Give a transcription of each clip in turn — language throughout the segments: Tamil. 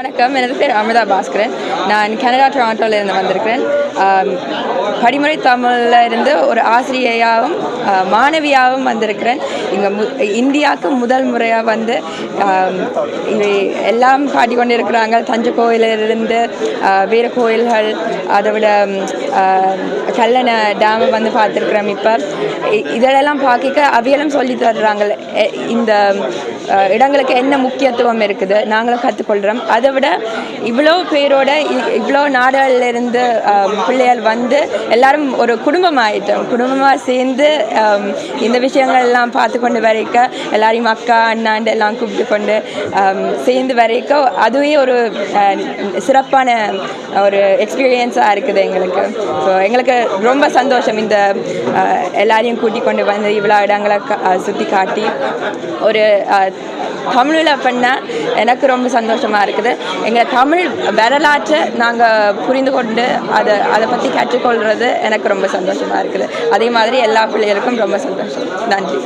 வணக்கம். எனது பேர் அமிதா பாஸ்கரன். நான் கனடா டொராண்டோவில் இருந்து வந்திருக்கிறேன். படிமுறை தமிழில் இருந்து ஒரு ஆசிரியையாகவும் மாணவியாகவும் வந்திருக்கிறேன். இங்கே மு இந்தியாவுக்கு முதல் முறையாக வந்து இவை எல்லாம் காட்டி கொண்டு இருக்கிறாங்க தஞ்சை கோயிலிருந்து ஆ, வேறு கோயில்கள் அதை விட கல்லணை டேமை வந்து பார்த்துருக்குறோம் இப்போ. இதெல்லாம் பார்க்க அவியலும் சொல்லி தர்றாங்க. எ- இந்த இடங்களுக்கு என்ன முக்கியத்துவம் இருக்குது நாங்களும் கற்றுக்கொள்கிறோம் அது அதை விட இவ்வளோ பேரோட இ- இவ்வளோ நாடுகள்லேருந்து பிள்ளைகள் வந்து எல்லாரும் ஒரு குடும்பம் ஆயிட்டோம் குடும்பமாக சேர்ந்து இந்த விஷயங்கள் எல்லாம் பார்த்து கொண்டு வரைக்க எல்லாரையும் அக்கா அண்ணாண்டு எல்லாம் கூப்பிட்டு கொண்டு சேர்ந்து வரைக்க அதுவே ஒரு சிறப்பான ஒரு எக்ஸ்பீரியன்ஸாக இருக்குது எங்களுக்கு. ஸோ எங்களுக்கு ரொம்ப சந்தோஷம் இந்த எல்லாரையும் கூட்டிக் கொண்டு வந்து இவ்வளோ இடங்களை சுற்றி காட்டி ஒரு தமிழில் பண்ண எனக்கு ரொம்ப சந்தோஷமாக இருக்குது. எங்கள் தமிழ் வரலாற்றை நாங்கள் புரிந்து கொண்டு அதை அதை பற்றி கற்றுக்கொள்கிறது எனக்கு ரொம்ப சந்தோஷமாக இருக்குது. அதே மாதிரி எல்லா பிள்ளைகளுக்கும் ரொம்ப சந்தோஷம். நன்றி.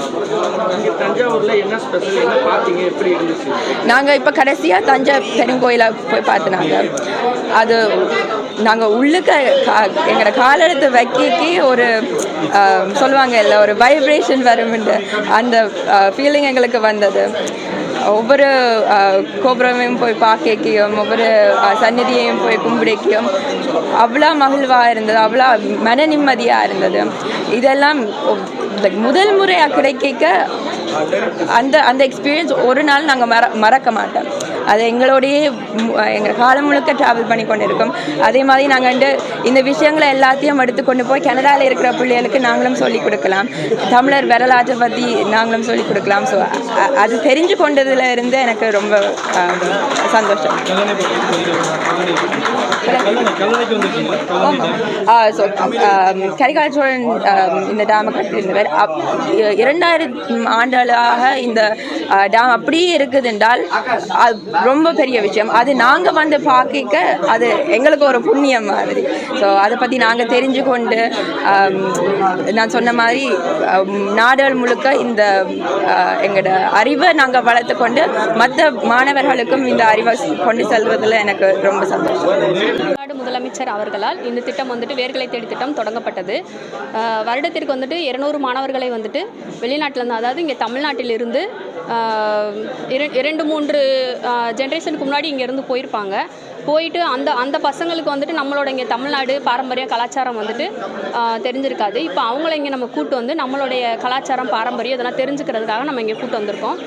நாங்கள் இப்போ கடைசியாக தஞ்சை பெருங்கோயிலை போய் பார்த்துனாங்க அது நாங்கள் உள்ளுக்க கா எங்களோட காலெடுத்து வைக்கி ஒரு சொல்லுவாங்க இல்லை ஒரு வைப்ரேஷன் வரும்னு. அந்த ஃபீலிங் எங்களுக்கு வந்தது. ஒவ்வொரு கோபுரமையும் போய் பார்க்கையும் ஒவ்வொரு சந்நிதியையும் போய் கும்பிடைக்கும் அவ்வளோ மகிழ்வாக இருந்தது அவ்வளோ மன நிம்மதியாக இருந்தது. இதெல்லாம் முதல் முறையாக கிடைக்க அந்த அந்த எக்ஸ்பீரியன்ஸ் ஒரு நாள் நாங்கள் மற மறக்க மாட்டோம். அது எங்களோடையே எங்கள் காலம் முழுக்க ட்ராவல் பண்ணி கொண்டு இருக்கோம் அதே மாதிரி நாங்கள் வந்து இந்த விஷயங்களை எல்லாத்தையும் எடுத்து கொண்டு போய் கனடாவில் இருக்கிற பிள்ளைகளுக்கு நாங்களும் சொல்லிக் கொடுக்கலாம். தமிழர் வரலாற்றை பற்றி நாங்களும் சொல்லிக் கொடுக்கலாம். ஸோ அது தெரிஞ்சு கொண்டதுல இருந்து எனக்கு ரொம்ப சந்தோஷம். ஸோ கரிகால சோழன் இந்த டேமை கட்டியிருந்தவர் இரண்டாயிரம் ஆண்டு ஒரிஜினலாக இந்த டேம் அப்படியே இருக்குது என்றால் அது ரொம்ப பெரிய விஷயம். அது நாங்கள் வந்து பார்க்க அது எங்களுக்கு ஒரு புண்ணியம் மாதிரி. ஸோ அதை பற்றி நாங்கள் தெரிஞ்சு கொண்டு நான் சொன்ன மாதிரி நாடுகள் முழுக்க இந்த எங்களோட அறிவை நாங்கள் வளர்த்து கொண்டு மற்ற மாணவர்களுக்கும் இந்த அறிவை கொண்டு செல்வதில் எனக்கு ரொம்ப சந்தோஷம். முதலமைச்சர் அவர்களால் இந்த திட்டம் வந்துட்டு வேர்களை தேடி திட்டம் தொடங்கப்பட்டது. வருடத்திற்கு வந்துட்டு இருநூறு மாணவர்களை வந்துட்டு வெளிநாட்டிலேருந்து அதாவது இங்கே தமிழ்நாட்டிலிருந்து இரண்டு மூன்று ஜென்ரேஷனுக்கு முன்னாடி இங்கேருந்து போயிருப்பாங்க. போயிட்டு அந்த அந்த பசங்களுக்கு வந்துட்டு நம்மளோட இங்கே தமிழ்நாடு பாரம்பரிய கலாச்சாரம் வந்துட்டு தெரிஞ்சிருக்காது. இப்போ அவங்கள இங்கே நம்ம கூட்டு வந்து நம்மளுடைய கலாச்சாரம் பாரம்பரியம் இதெல்லாம் தெரிஞ்சுக்கிறதுக்காக நம்ம இங்கே கூட்டு வந்திருக்கோம்.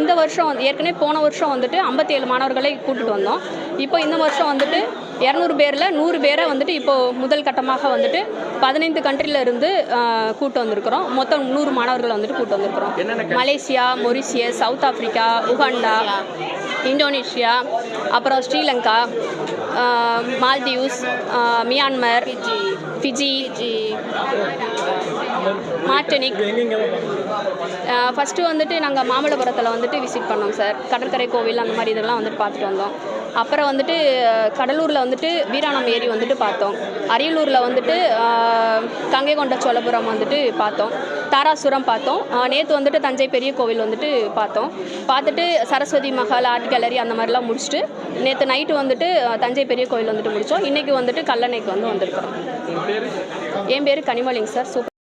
இந்த வருஷம் வந்து ஏற்கனவே போன வருஷம் வந்துட்டு 57 மாணவர்களை கூட்டிட்டு வந்தோம். இப்போ இந்த வருஷம் வந்துட்டு இரநூறு பேரில் நூறு பேரை வந்துட்டு இப்போது முதல் கட்டமாக வந்துட்டு பதினைந்து கண்ட்ரில இருந்து ஆஹ், கூட்டு வந்திருக்கிறோம். மொத்தம் நூறு மாணவர்களை வந்துட்டு கூட்டு வந்திருக்கிறோம். Malaysia Mauritius South Africa Uganda Indonesia அப்புறம் Sri Lanka Maldives Myanmar Fiji. Martinique first வந்துட்டு நாங்கள் மாமல்லபுரத்தில் வந்துட்டு விசிட் பண்ணோம் சார் கடற்கரை கோவில் அந்த மாதிரி இதெல்லாம் வந்துட்டு பார்த்துட்டு வந்தோம். அப்புறம் வந்துட்டு கடலூரில் வந்துட்டு வீராணம் ஏரி வந்துட்டு பார்த்தோம். அரியலூரில் வந்துட்டு கங்கை கொண்ட சோழபுரம் வந்துட்டு பார்த்தோம். தாராசுரம் பார்த்தோம். நேற்று வந்துட்டு தஞ்சை பெரிய கோவில் வந்துட்டு பார்த்தோம். பார்த்துட்டு சரஸ்வதி மஹால் ஆர்ட் கேலரி அந்த மாதிரிலாம் முடிச்சுட்டு நேற்று நைட்டு வந்துட்டு தஞ்சை பெரிய கோவில் வந்துட்டு முடித்தோம் இன்றைக்கி வந்துட்டு கல்லணைக்கு வந்து வந்திருக்கிறோம் என் பேர் கனிமொழிங்க சார் சூப்பர்.